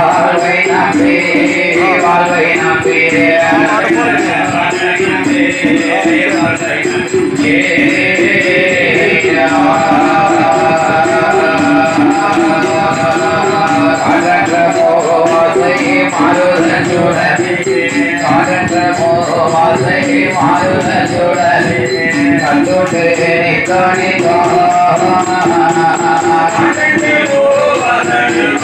வாழ்வை நம்பி வாழ்வை நம்பி காதற்ற மாறுதல் சுடரி கண்டுட்டு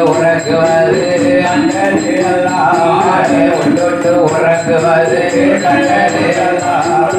உறங்குவது அன்றே அல்லாது கண்டது அல்லாது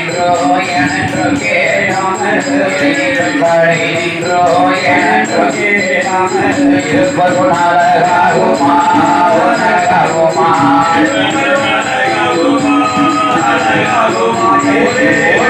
என்றோ ஆயற்றும் செய்கின்றோ நீ என்றோ நான் என்றோ ஆயதீரோ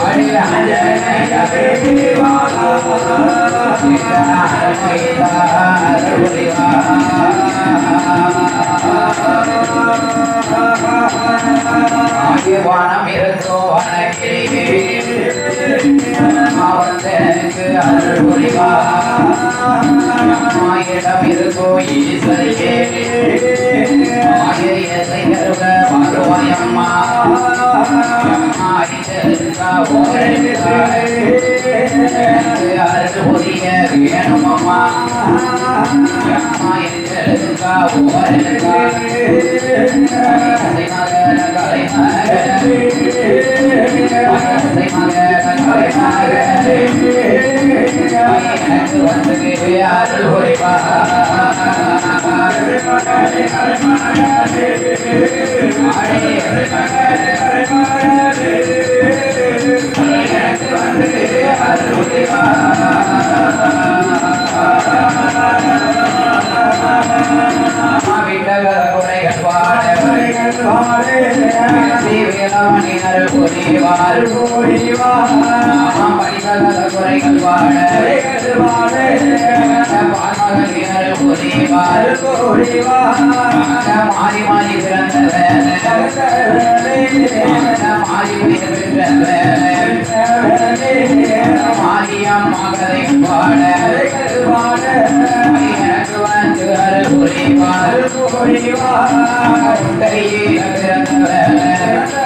தோணி சடை பிகழ் முருகா கரோட அருள் புரிவார். மாயிடம் இருக்கோ ஈஸ்வரியே மாயிரத்தை வந்து அருள் புரிவார் எனக்கு வந்து வேளாமணினர் புரிவார் படிசகல குறைகள் புரிவார் மாறி மாறி பிறந்த மாறி பிறந்த மாரியம் மகளை பாட எனக்கு வந்து புரிவார் புரிவார்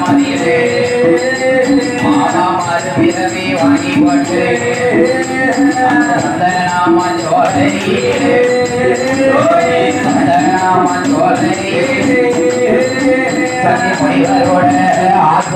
அம்பியே சனி முனிவரோட ஆசை हाथ